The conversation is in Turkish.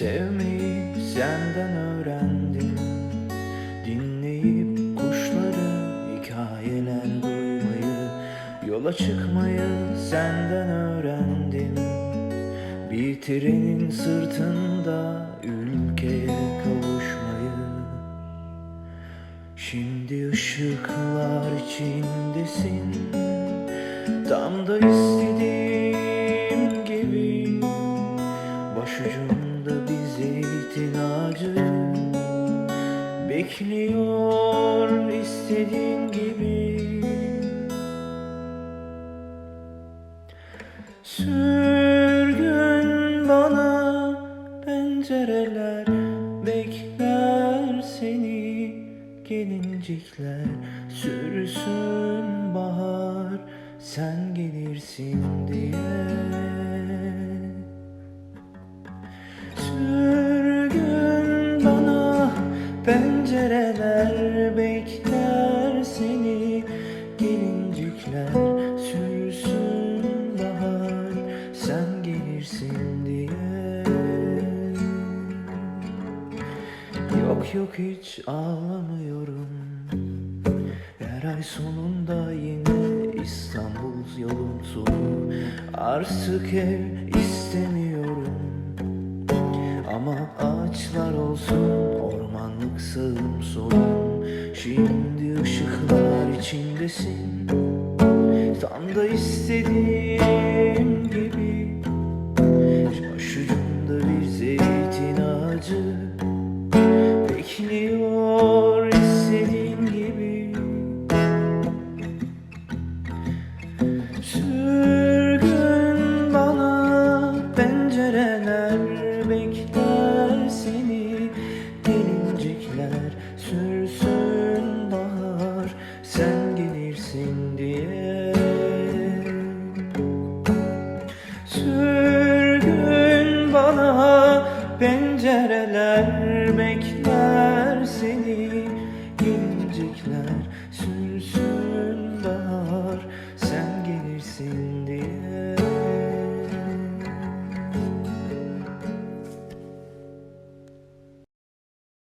Sevmeyi senden öğrendim. Dinleyip kuşları hikayeler duymayı Yola çıkmayı senden öğrendim. Bir trenin sırtında ülkeye kavuşmayı. Şimdi ışıklar içindesin. Tam da istediğim Bekliyor istediğin gibi. Sürgün bana pencereler Bekler seni gelincikler. Sürsün bahar sen Yok yok hiç ağlamıyorum. Her ay sonunda yine İstanbul yolun sonu Artık ev istemiyorum. Ama ağaçlar olsun ormanlık sağım solum. Şimdi ışıklar içindesin. Tam da istediğim sen gelirsin diye. Sürgün bana pencereler bekler seni incikler sürgün